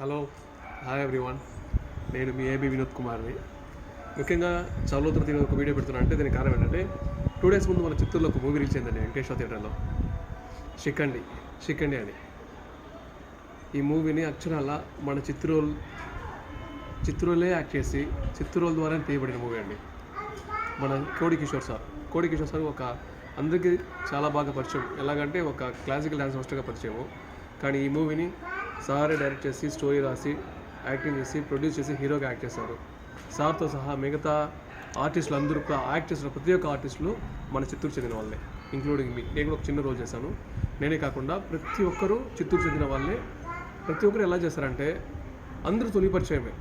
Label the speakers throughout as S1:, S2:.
S1: Hello hi everyone. నేను మీ AB Vinod కుమార్ని. ముఖ్యంగా చదువుతున్న దీని ఒక వీడియో పెడుతున్నా అంటే దీనికి కారణం ఏంటంటే టూ డేస్ ముందు మన చిత్తూరులో ఒక మూవీ రిలీజ్ అయిందండి వెంకటేశ్వర థియేటర్లో. షికండి షికండి అని. ఈ మూవీని అక్షరాల మన చిత్తూరు చిత్తూరులే యాక్ట్ చేసి చిత్తూరు ద్వారా తీయబడిన మూవీ అండి. మన కోడి కిషోర్ సార్. కోడి కిషోర్ సార్ ఒక అందరికీ చాలా బాగా పరిచయం. ఎలాగంటే ఒక క్లాసికల్ డ్యాన్స్ మాస్టర్గా పరిచయము. కానీ ఈ మూవీని సారే డైరెక్ట్ చేసి స్టోరీ రాసి యాక్టింగ్ చేసి ప్రొడ్యూస్ చేసి హీరోగా యాక్ట్ చేశారు. సార్తో సహా మిగతా ఆర్టిస్టులు అందరూ కూడా యాక్ట్ చేసిన ప్రతి ఒక్క ఆర్టిస్టులు మన చిత్తూరు చెందిన వాళ్ళే ఇంక్లూడింగ్ మీ. నేను కూడా ఒక చిన్న రోల్ చేశాను. నేనే కాకుండా ప్రతి ఒక్కరూ చిత్తూరు చెందిన వాళ్ళే. ప్రతి ఒక్కరు ఎలా చేస్తారంటే అందరూ తొలి పరిచయమే.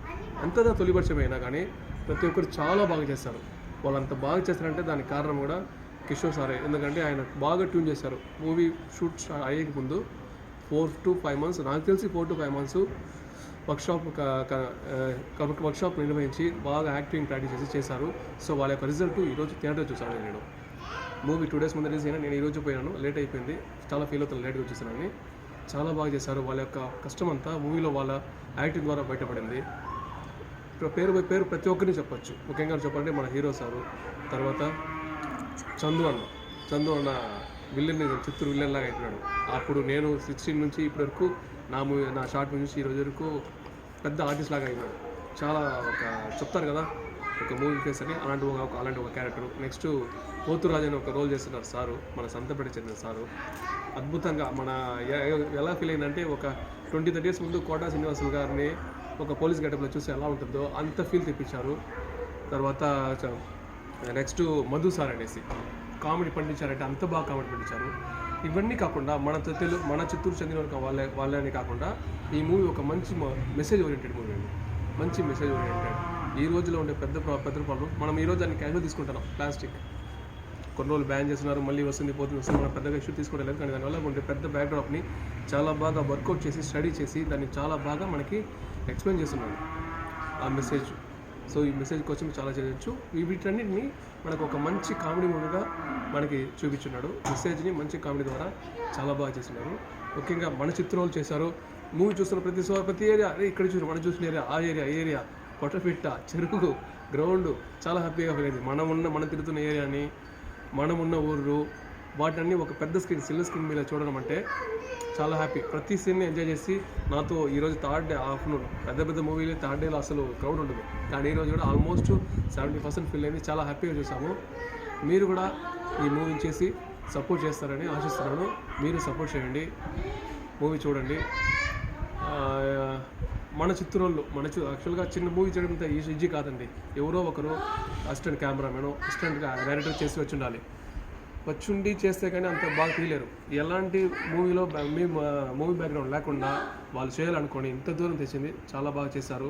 S1: ఎంతగా తొలి పరిచయం అయినా కానీ ప్రతి ఒక్కరు చాలా బాగా చేస్తారు. వాళ్ళు అంత బాగా చేస్తారంటే దానికి కారణం కూడా కిషోర్ సారే. ఎందుకంటే ఆయన బాగా ట్యూన్ చేశారు. మూవీ షూట్ అయ్యేకి ముందు ఫోర్ టు ఫైవ్ మంత్స్ నాకు తెలిసి four to five months workshop workshop నిర్వహించి బాగా యాక్టింగ్ ప్రాక్టీస్ చేసి చేశారు. సో వాళ్ళ యొక్క రిజల్ట్ ఈరోజు థియేటర్ చూసాను నేను మూవీ టూ డేస్ ముందు రిలీజ్ అయినా నేను ఈరోజు పోయాను లేట్ అయిపోయింది. చాలా ఫీల్ అవుతాను లేట్గా వచ్చేసానని చాలా బాగా చేశారు. వాళ్ళ యొక్క కష్టం అంతా మూవీలో వాళ్ళ యాక్టింగ్ ద్వారా బయటపడింది. ఇప్పుడు పేరు బై పేరు ప్రతి ఒక్కరిని చెప్పొచ్చు. ముఖ్యంగా చెప్పాలంటే మన హీరో సారు తర్వాత చందు అన్న. చందు అన్న విల్లన్ చిత్తూరు విల్లన్ లాగా అయిపోయాడు. అప్పుడు నేను సిక్స్టీన్ నుంచి ఇప్పటి వరకు నా మూవీ నా షార్ట్ నుంచి ఈరోజు వరకు పెద్ద ఆర్టిస్ట్ లాగా అయినాడు చాలా ఒక చెప్తారు కదా ఒక మూవీ ఫేస్ అని అలాంటి ఒక అలాంటి ఒక క్యారెక్టర్ నెక్స్ట్ పోతురాజు అని ఒక రోల్ చేస్తున్నారు సారు మన సంతపేట చెందిన సారు. అద్భుతంగా మన ఎలా ఫీల్ అయిందంటే ఒక ట్వంటీ థర్టీ ఇయర్స్ ముందు కోటా శ్రీనివాసులు గారిని ఒక పోలీస్ గెటప్లో చూసి ఎలా ఉంటుందో అంత ఫీల్ తెప్పించారు. తర్వాత నెక్స్ట్ మధు సార్ అనేసి. కామెడీ పండించారంటే అంత బాగా కామెడీ పండించారు. ఇవన్నీ కాకుండా మన తెలుగు మన చిత్తూరు చెందిన వాళ్ళ వాళ్ళే వాళ్ళని కాకుండా ఈ మూవీ ఒక మంచి మెసేజ్ ఓరియంటెడ్ మూవీ అండి. మంచి మెసేజ్ ఓరియంటెడ్ ఈ రోజులో ఉండే పెద్ద పెద్ద ప్రాబ్లం మనం ఈ రోజు దాన్ని క్యాజువల్ తీసుకుంటున్నాం. ప్లాస్టిక్ కొన్ని రోజులు బ్యాన్ చేస్తున్నారు మళ్ళీ వస్తుంది పోతుంది వస్తుంది. మనం పెద్దగా ఇష్యూ తీసుకోవట్లేదు కానీ దానివల్ల ఉండే పెద్ద బ్యాక్డ్రాప్ని చాలా బాగా వర్కౌట్ చేసి స్టడీ చేసి దాన్ని చాలా బాగా మనకి ఎక్స్ప్లెయిన్ చేస్తున్నాడు ఆ మెసేజ్ సో ఈ మెసేజ్ కోసం చాలా చేయొచ్చు ఈ వీటన్నిటిని మనకు ఒక మంచి కామెడీ మూవీగా మనకి చూపించున్నాడు. మెసేజ్ని మంచి కామెడీ ద్వారా చాలా బాగా చేసినారు. ముఖ్యంగా మన చిత్రాలు చేశారు. మూవీ చూస్తున్న ప్రతి సో ప్రతి ఏరియా అరే ఇక్కడ చూసిన మనం చూసిన ఏరియా ఆ ఏరియా ఏరియా కొట్టపిట్ట చెరుకు గ్రౌండ్ చాలా హ్యాపీగా ఫీల్ అయింది. మనం ఉన్న మనం తిరుగుతున్న ఏరియాని మనం ఉన్న ఊరు వాటన్ని ఒక పెద్ద స్క్రీన్ సిల్వర్ స్క్రీన్ మీద చూడడం అంటే చాలా హ్యాపీ ప్రతి సీన్ని ఎంజాయ్ చేసి నాతో ఈరోజు థర్డ్ డే ఆఫ్టర్నూన్ పెద్ద పెద్ద మూవీలు థర్డ్ డేలో అసలు క్రౌడ్ ఉండదు కానీ ఈరోజు కూడా ఆల్మోస్ట్ సెవెంటీ పర్సెంట్ ఫిల్ అయింది. చాలా హ్యాపీగా చూసాము మీరు కూడా ఈ మూవీ చేసి సపోర్ట్ చేస్తారని ఆశిస్తున్నాను. మీరు సపోర్ట్ చేయండి. మూవీ చూడండి. మన చిత్తూరులో మన చూ యాక్చువల్గా చిన్న మూవీ చేయడం ఈజీ ఈజీ కాదండి. ఎవరో ఒకరు అసిస్టెంట్ కెమెరామెన్ అసిస్టెంట్గా డైరెక్టర్ చేసి వచ్చి ఉండాలి. వచ్చుండి చేస్తే కానీ అంత బాగా తీయలేరు ఎలాంటి మూవీలో మీ మూవీ బ్యాక్గ్రౌండ్ లేకుండా వాళ్ళు చేయాలనుకోని ఇంత దూరం తెచ్చింది చాలా బాగా చేశారు.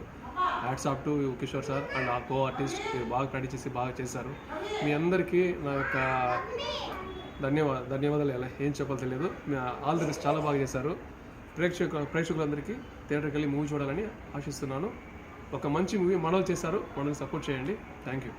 S1: Hats off to Kishore sir and ఆ కో ఆర్టిస్ట్ బాగా ప్రాక్టీస్ చేసి బాగా చేశారు. మీ అందరికీ నా యొక్క ధన్యవాద ధన్యవాదాలు ఎలా ఏం చెప్పాలో తెలియదు. మీ ఆల్ ది బెస్ట్ చాలా బాగా చేశారు. ప్రేక్షక ప్రేక్షకులందరికీ థియేటర్కి వెళ్ళి మూవీ చూడాలని ఆశిస్తున్నాను. ఒక మంచి మూవీ మనలు చేశారు. మనల్ని సపోర్ట్ చేయండి. Thank you